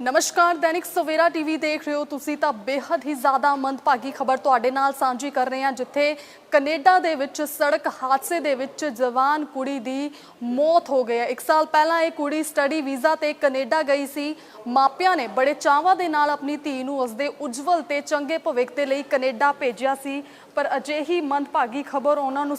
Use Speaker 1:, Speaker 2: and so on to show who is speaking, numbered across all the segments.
Speaker 1: ਨਮਸਕਾਰ, ਦੈਨਿਕ ਸਵੇਰਾ ਟੀਵੀ ਦੇਖ ਰਹੇ ਹੋ ਤੁਸੀਂ ਤਾਂ ਬੇहद ਹੀ ਜ਼ਿਆਦਾ ਮੰਦਭਾਗੀ ਖਬਰ ਤੁਹਾਡੇ ਨਾਲ ਸਾਂਝੀ ਕਰ ਰਹੇ ਹਾਂ, ਜਿੱਥੇ ਕੈਨੇਡਾ ਦੇ ਵਿੱਚ ਸੜਕ ਹਾਦਸੇ ਦੇ ਵਿੱਚ ਜਵਾਨ ਕੁੜੀ ਦੀ ਮੌਤ ਹੋ ਗਈ ਹੈ। ਇੱਕ ਸਾਲ ਪਹਿਲਾਂ ਇਹ ਕੁੜੀ ਸਟੱਡੀ ਵੀਜ਼ਾ ਤੇ ਕੈਨੇਡਾ ਗਈ ਸੀ। ਮਾਪਿਆਂ ਨੇ ਬੜੇ ਚਾਵਾਂ ਦੇ ਨਾਲ ਆਪਣੀ ਧੀ ਨੂੰ ਉਸਦੇ ਉਜਵਲ ਤੇ ਚੰਗੇ ਭਵਿੱਖ ਦੇ ਲਈ ਕੈਨੇਡਾ ਭੇਜਿਆ ਸੀ, ਪਰ ਅਜਿਹੀ ਮੰਦਭਾਗੀ ਖਬਰ ਉਹਨਾਂ ਨੂੰ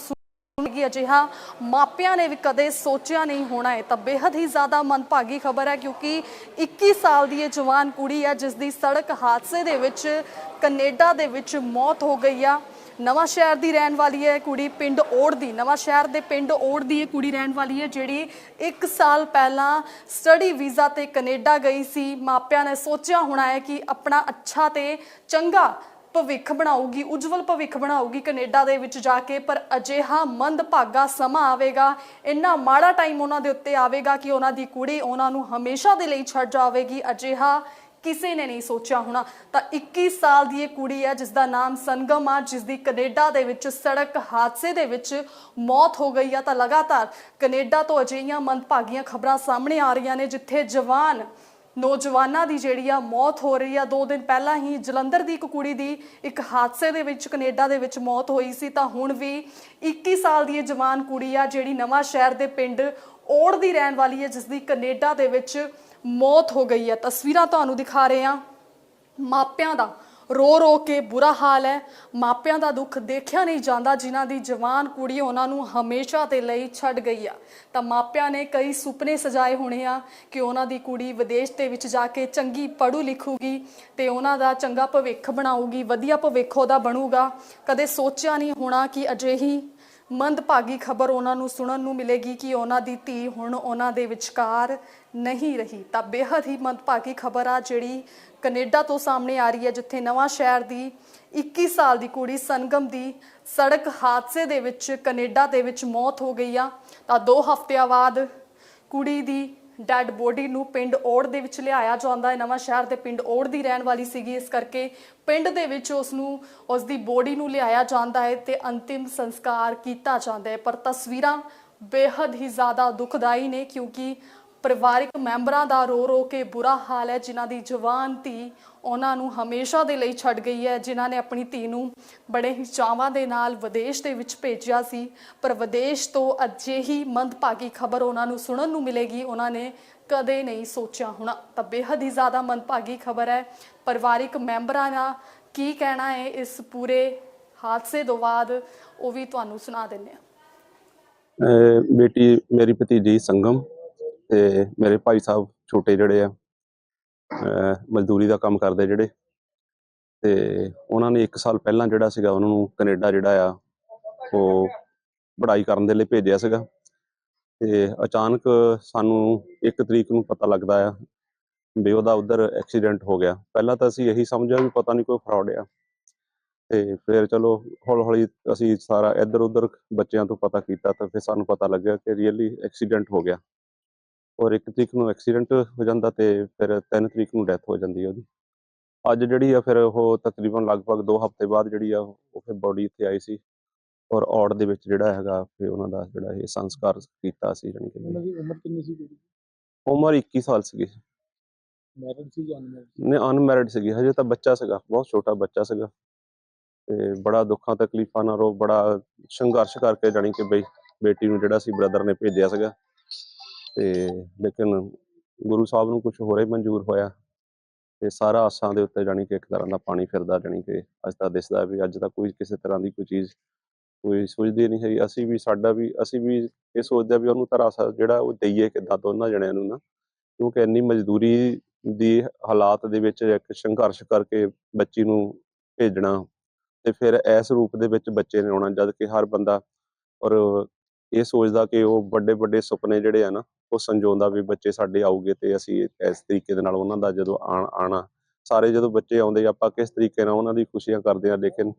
Speaker 1: ਕਿ ਅਜਿਹਾ। ਮਾਪਿਆਂ ਨੇ ਵੀ ਕਦੇ ਸੋਚਿਆ ਨਹੀਂ ਹੋਣਾ ਹੈ। ਤਾਂ ਬੇहद ਹੀ ਜ਼ਿਆਦਾ ਮਨਭਾਗੀ ਖਬਰ ਹੈ ਕਿਉਂਕਿ 21 ਸਾਲ ਦੀ ਇਹ ਜਵਾਨ ਕੁੜੀ ਹੈ, ਜਿਸ ਦੀ ਸੜਕ ਹਾਦਸੇ ਦੇ ਵਿੱਚ ਕੈਨੇਡਾ ਦੇ ਵਿੱਚ ਮੌਤ ਹੋ ਗਈ ਆ। ਨਵਾਂ ਸ਼ਹਿਰ ਦੀ ਰਹਿਣ ਵਾਲੀ ਹੈ ਕੁੜੀ, ਪਿੰਡ ਓੜ ਦੀ। ਨਵਾਂ ਸ਼ਹਿਰ ਦੇ ਪਿੰਡ ਓੜ ਦੀ ਇਹ ਕੁੜੀ ਰਹਿਣ ਵਾਲੀ ਹੈ, ਜਿਹੜੀ 1 ਸਾਲ ਪਹਿਲਾਂ ਸਟੱਡੀ ਵੀਜ਼ਾ ਤੇ ਕੈਨੇਡਾ ਗਈ ਸੀ। ਮਾਪਿਆਂ ਨੇ ਸੋਚਿਆ ਹੋਣਾ ਹੈ ਕਿ ਆਪਣਾ ਅੱਛਾ ਤੇ ਚੰਗਾ ਭਵਿੱਖ ਬਣਾਊਗੀ, ਉਜਵਲ ਭਵਿੱਖ ਬਣਾਊਗੀ ਕੈਨੇਡਾ ਦੇ ਵਿੱਚ ਜਾ ਕੇ, ਪਰ ਅਜਿਹਾ ਮੰਦਭਾਗਾ ਸਮਾਂ ਆਵੇਗਾ, ਇੰਨਾ ਮਾੜਾ ਟਾਈਮ ਉਹਨਾਂ ਦੇ ਉੱਤੇ ਆਵੇਗਾ ਕਿ ਉਹਨਾਂ ਦੀ ਕੁੜੀ ਉਹਨਾਂ ਨੂੰ ਹਮੇਸ਼ਾ ਦੇ ਲਈ ਛੱਡ ਜਾਵੇਗੀ, ਅਜਿਹਾ ਕਿਸੇ ਨੇ ਨਹੀਂ ਸੋਚਿਆ ਹੋਣਾ। ਤਾਂ 21 ਸਾਲ ਦੀ ਇਹ ਕੁੜੀ ਹੈ ਜਿਸ ਦਾ ਨਾਮ ਸੰਗਮ ਆ ਜਿਸ ਦੀ ਕੈਨੇਡਾ ਦੇ ਵਿੱਚ ਸੜਕ ਹਾਦਸੇ ਦੇ ਵਿੱਚ ਮੌਤ ਹੋ ਗਈ ਆ। ਤਾਂ ਲਗਾਤਾਰ ਕੈਨੇਡਾ ਤੋਂ ਅਜਿਹੀਆਂ ਮੰਦਭਾਗੀਆਂ ਖਬਰਾਂ ਸਾਹਮਣੇ ਆ ਰਹੀਆਂ ਨੇ, ਜਿੱਥੇ ਜਵਾਨ ਨੌਜਵਾਨਾਂ ਦੀ ਜਿਹੜੀ ਆ ਮੌਤ ਹੋ ਰਹੀ ਆ। ਦੋ ਦਿਨ ਪਹਿਲਾਂ ਹੀ ਜਲੰਧਰ ਦੀ ਇੱਕ ਕੁੜੀ ਦੀ ਇੱਕ ਹਾਦਸੇ ਦੇ ਵਿੱਚ ਕੈਨੇਡਾ ਦੇ ਵਿੱਚ ਮੌਤ ਹੋਈ ਸੀ। ਤਾਂ ਹੁਣ ਵੀ 21 ਸਾਲ ਦੀ ਇਹ ਜਵਾਨ ਕੁੜੀ ਆ, ਜਿਹੜੀ ਨਵਾਂ ਸ਼ਹਿਰ ਦੇ ਪਿੰਡ ਓੜ ਦੀ ਰਹਿਣ ਵਾਲੀ ਹੈ ਜਿਸ ਦੀ ਕੈਨੇਡਾ ਦੇ ਵਿੱਚ ਮੌਤ ਹੋ ਗਈ ਹੈ। ਤਸਵੀਰਾਂ ਤੁਹਾਨੂੰ ਦਿਖਾ ਰਹੇ ਹਾਂ। ਮਾਪਿਆਂ ਦਾ ਰੋ ਰੋ ਕੇ ਬੁਰਾ ਹਾਲ ਹੈ। ਮਾਪਿਆਂ ਦਾ ਦੁੱਖ ਦੇਖਿਆ ਨਹੀਂ ਜਾਂਦਾ, ਜਿਨ੍ਹਾਂ ਦੀ ਜਵਾਨ ਕੁੜੀ ਉਹਨਾਂ ਨੂੰ ਹਮੇਸ਼ਾ ਦੇ ਲਈ ਛੱਡ ਗਈ ਆ। ਤਾਂ ਮਾਪਿਆਂ ਨੇ ਕਈ ਸੁਪਨੇ ਸਜਾਏ ਹੋਣੇ ਆ ਕਿ ਉਹਨਾਂ ਦੀ ਕੁੜੀ ਵਿਦੇਸ਼ ਦੇ ਵਿੱਚ ਜਾ ਕੇ ਚੰਗੀ ਪੜ੍ਹੂ ਲਿਖੂਗੀ ਤੇ ਉਹਨਾਂ ਦਾ ਚੰਗਾ ਭਵਿੱਖ ਬਣਾਊਗੀ, ਵਧੀਆ ਭਵਿੱਖ ਉਹਦਾ ਬਣੂਗਾ। ਕਦੇ ਸੋਚਿਆ ਨਹੀਂ ਹੋਣਾ ਕਿ ਅਜਿਹੀ ਮੰਦਭਾਗੀ ਖਬਰ ਉਹਨਾਂ ਨੂੰ ਸੁਣਨ ਨੂੰ ਮਿਲੇਗੀ ਕਿ ਉਹਨਾਂ ਦੀ ਧੀ ਹੁਣ ਉਹਨਾਂ ਦੇ ਵਿਚਕਾਰ ਨਹੀਂ ਰਹੀ। ਤਾਂ ਬੇहद ਹੀ ਮੰਦਭਾਗੀ ਖਬਰ ਆ ਜਿਹੜੀ ਕੈਨੇਡਾ ਤੋਂ ਸਾਹਮਣੇ ਆ ਰਹੀ ਹੈ, ਜਿੱਥੇ ਨਵਾਂ ਸ਼ਹਿਰ ਦੀ 21 ਸਾਲ ਦੀ ਕੁੜੀ ਸੰਗਮ ਦੀ ਸੜਕ ਹਾਦਸੇ ਦੇ ਵਿੱਚ ਕੈਨੇਡਾ ਦੇ ਵਿੱਚ ਮੌਤ ਹੋ ਗਈ ਆ। ਤਾਂ 2 ਹਫ਼ਤਿਆਂ ਬਾਅਦ ਕੁੜੀ ਦੀ ਡੈੱਡ ਬੋਡੀ ਨੂੰ ਪਿੰਡ ਓੜ ਦੇ ਵਿੱਚ ਲਿਆਇਆ ਜਾਂਦਾ ਹੈ। ਨਵਾਂ ਸ਼ਹਿਰ ਦੇ ਪਿੰਡ ਓੜ ਦੀ ਰਹਿਣ ਵਾਲੀ ਸੀਗੀ। ਇਸ ਕਰਕੇ ਪਿੰਡ ਦੇ ਵਿੱਚ ਉਸ ਨੂੰ, ਉਸ ਦੀ ਬੋਡੀ ਨੂੰ ਲਿਆਇਆ ਜਾਂਦਾ ਹੈ ਤੇ ਅੰਤਿਮ ਸੰਸਕਾਰ ਕੀਤਾ ਜਾਂਦਾ ਹੈ। ਪਰ ਤਸਵੀਰਾਂ ਬੇहद ਹੀ ਜ਼ਿਆਦਾ ਦੁਖਦਾਈ ਨੇ ਕਿਉਂਕਿ ਪਰਿਵਾਰਿਕ ਮੈਂਬਰਾਂ ਦਾ ਰੋ ਰੋ ਕੇ ਬੁਰਾ ਹਾਲ ਹੈ, ਜਿਨ੍ਹਾਂ ਦੀ ਜਵਾਨ ਧੀ ਉਹਨਾਂ ਨੂੰ ਹਮੇਸ਼ਾ ਦੇ ਲਈ ਛੱਡ ਗਈ ਹੈ, ਜਿਨ੍ਹਾਂ ਨੇ ਆਪਣੀ ਧੀ ਨੂੰ ਬੜੇ ਹੀ ਚਾਵਾਂ ਦੇ ਨਾਲ ਵਿਦੇਸ਼ ਦੇ ਵਿੱਚ ਭੇਜਿਆ ਸੀ। ਪਰ ਵਿਦੇਸ਼ ਤੋਂ ਅਜਿਹੀ ਮੰਦਭਾਗੀ ਖਬਰ ਉਹਨਾਂ ਨੂੰ ਸੁਣਨ ਨੂੰ ਮਿਲੇਗੀ, ਉਹਨਾਂ ਨੇ ਕਦੇ ਨਹੀਂ ਸੋਚਿਆ ਹੋਣਾ। ਤਾਂ ਬੇहद ਹੀ ਜ਼ਿਆਦਾ ਮੰਦਭਾਗੀ ਖਬਰ ਹੈ। ਪਰਿਵਾਰਿਕ ਮੈਂਬਰਾਂ ਦਾ ਕੀ ਕਹਿਣਾ ਹੈ, ਇਸ ਪੂਰੇ ਹਾਦਸੇ ਤੋਂ ਬਾਅਦ ਉਹ ਵੀ ਤੁਹਾਨੂੰ ਸੁਣਾ ਦਿੰਦੇ ਹਾਂ।
Speaker 2: ਬੇਟੀ, ਮੇਰੀ ਭਤੀਜੀ ਸੰਗਮ ਤੇ ਮੇਰੇ ਭਾਈ ਸਾਹਿਬ ਛੋਟੇ ਜਿਹੜੇ ਆ ਮਜ਼ਦੂਰੀ ਦਾ ਕੰਮ ਕਰਦੇ ਜਿਹੜੇ, ਤੇ ਉਹਨਾਂ ਨੇ 1 ਸਾਲ ਪਹਿਲਾਂ ਜਿਹੜਾ ਸੀਗਾ ਉਹਨਾਂ ਨੂੰ ਕੈਨੇਡਾ ਜਿਹੜਾ ਆ, ਉਹ ਪੜ੍ਹਾਈ ਕਰਨ ਦੇ ਲਈ ਭੇਜਿਆ ਸੀਗਾ। ਤੇ ਅਚਾਨਕ ਸਾਨੂੰ 1 ਤਰੀਕ ਨੂੰ ਪਤਾ ਲੱਗਦਾ ਆ ਵੀ ਉਹਦਾ ਉਧਰ ਐਕਸੀਡੈਂਟ ਹੋ ਗਿਆ। ਪਹਿਲਾਂ ਤਾਂ ਅਸੀਂ ਇਹੀ ਸਮਝਿਆ ਵੀ ਪਤਾ ਨਹੀਂ ਕੋਈ ਫਰਾਡ ਆ। ਤੇ ਫਿਰ ਚਲੋ ਹੌਲੀ ਹੌਲੀ ਅਸੀਂ ਸਾਰਾ ਇੱਧਰ ਉੱਧਰ ਬੱਚਿਆਂ ਤੋਂ ਪਤਾ ਕੀਤਾ ਤਾਂ ਫਿਰ ਸਾਨੂੰ ਪਤਾ ਲੱਗਿਆ ਕਿ ਰੀਅਲੀ ਐਕਸੀਡੈਂਟ ਹੋ ਗਿਆ। ਔਰ ਇੱਕ ਤਰੀਕ ਨੂੰ ਐਕਸੀਡੈਂਟ ਹੋ ਜਾਂਦਾ ਤੇ ਫਿਰ 3 ਤਰੀਕ ਨੂੰ ਡੈਥ ਹੋ ਜਾਂਦੀ ਹੈ ਉਹਦੀ। ਅੱਜ ਜਿਹੜੀ ਆ ਫਿਰ ਉਹ ਤਕਰੀਬਨ ਲਗਭਗ 2 ਹਫ਼ਤੇ ਬਾਅਦ ਜਿਹੜੀ ਆ ਉਹ ਫਿਰ ਬੋਡੀ ਇੱਥੇ ਆਈ ਸੀ ਔਰ ਔੜ ਦੇ ਵਿੱਚ ਜਿਹੜਾ ਹੈਗਾ ਫਿਰ ਉਹਨਾਂ ਦਾ ਜਿਹੜਾ ਇਹ ਸੰਸਕਾਰ ਕੀਤਾ ਸੀ ਜਾਣੀ
Speaker 3: ਉਹਨਾਂ ਦੀ ਉਮਰ ਕਿੰਨੀ ਸੀ
Speaker 2: ਉਮਰ 21 ਸਾਲ ਸੀਗੀ।
Speaker 3: ਮੈਰਿਡ ਸੀ ਜਾਂ ਅਨਮੈਰਿਡ
Speaker 2: ਨੇ ਅਨਮੈਰਿਡ ਸੀਗੀ। ਹਜੇ ਤਾਂ ਬੱਚਾ ਸੀਗਾ ਬਹੁਤ ਛੋਟਾ ਬੱਚਾ ਸੀਗਾ। ਤੇ ਬੜਾ ਦੁੱਖਾਂ ਤਕਲੀਫਾਂ ਨਾਲ ਉਹ ਬੜਾ ਸੰਘਰਸ਼ ਕਰਕੇ ਜਾਣੀ ਕਿ ਬਈ ਬੇਟੀ ਨੂੰ ਜਿਹੜਾ ਸੀ ਬ੍ਰਦਰ ਨੇ ਭੇਜਿਆ ਸੀਗਾ। ਤੇ ਲੇਕਿਨ ਗੁਰੂ ਸਾਹਿਬ ਨੂੰ ਕੁਝ ਹੋਰ ਹੀ ਮਨਜ਼ੂਰ ਹੋਇਆ ਤੇ ਸਾਰਾ ਆਸਾਂ ਦੇ ਉੱਤੇ ਜਾਣੀ ਕਿ ਇੱਕ ਤਰ੍ਹਾਂ ਦਾ ਪਾਣੀ ਫਿਰਦਾ, ਜਾਣੀ ਕਿ ਅੱਜ ਤਾਂ ਦਿਸਦਾ ਵੀ ਅੱਜ ਤਾਂ ਕੋਈ ਕਿਸੇ ਤਰ੍ਹਾਂ ਦੀ ਕੋਈ ਚੀਜ਼ ਕੋਈ ਸੋਚਦੀ ਨਹੀਂ ਹੈਗੀ। ਅਸੀਂ ਵੀ ਸਾਡਾ ਵੀ, ਅਸੀਂ ਵੀ ਇਹ ਸੋਚਦੇ ਵੀ ਉਹਨੂੰ ਤਰਾਸਾ ਜਿਹੜਾ ਉਹ ਦਈਏ ਕਿੱਦਾਂ ਦੋਨਾਂ ਜਣਿਆਂ ਨੂੰ ਨਾ। ਕਿਉਂਕਿ ਇੰਨੀ ਮਜ਼ਦੂਰੀ ਦੀ ਹਾਲਾਤ ਦੇ ਵਿੱਚ ਇੱਕ ਸੰਘਰਸ਼ ਕਰਕੇ ਬੱਚੀ ਨੂੰ ਭੇਜਣਾ ਤੇ ਫਿਰ ਇਸ ਰੂਪ ਦੇ ਵਿੱਚ ਬੱਚੇ ਨੇ ਆਉਣਾ ਜਦ ਕਿ ਹਰ ਬੰਦਾ ਔਰ ਇਹ ਸੋਚਦਾ ਕਿ ਉਹ ਵੱਡੇ ਵੱਡੇ ਸੁਪਨੇ ਜਿਹੜੇ ਆ ਨਾ ਉਹ ਸੰਜੋਂਦਾ ਵੀ ਬੱਚੇ ਸਾਡੇ ਆਉਗੇ ਤੇ ਅਸੀਂ ਇਸ ਤਰੀਕੇ ਦੇ ਨਾਲ ਉਹਨਾਂ ਦਾ ਜਦੋਂ ਆਣ- ਆਣਾ ਸਾਰੇ ਜਦੋਂ ਬੱਚੇ ਆਉਂਦੇ ਆਪਾਂ ਕਿਸ ਤਰੀਕੇ ਨਾਲ ਉਹਨਾਂ ਦੀ ਖੁਸ਼ੀਆਂ ਕਰਦੇ ਆ ਲੇਕਿਨ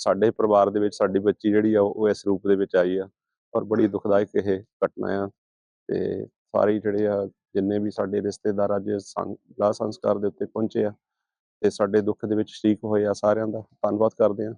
Speaker 2: ਸਾਡੇ ਪਰਿਵਾਰ ਦੇ ਵਿੱਚ ਸਾਡੀ ਬੱਚੀ ਜਿਹੜੀ ਆ ਉਹ ਇਸ ਰੂਪ ਦੇ ਵਿੱਚ ਆਈ ਆ ਔਰ ਬੜੀ ਦੁਖਦਾਇਕ ਇਹ ਘਟਨਾ ਆ ਤੇ ਸਾਰੇ ਜਿਹੜੇ ਆ ਜਿੰਨੇ ਵੀ ਸਾਡੇ ਰਿਸ਼ਤੇਦਾਰ ਅੱਜ ਦਾਹ ਸੰਸਕਾਰ ਦੇ ਉੱਤੇ ਪਹੁੰਚੇ ਆ ਤੇ ਸਾਡੇ ਦੁੱਖ ਦੇ ਵਿੱਚ ਸ਼ਰੀਕ ਹੋਏ ਆ ਸਾਰਿਆਂ ਦਾ ਧੰਨਵਾਦ ਕਰਦੇ ਆ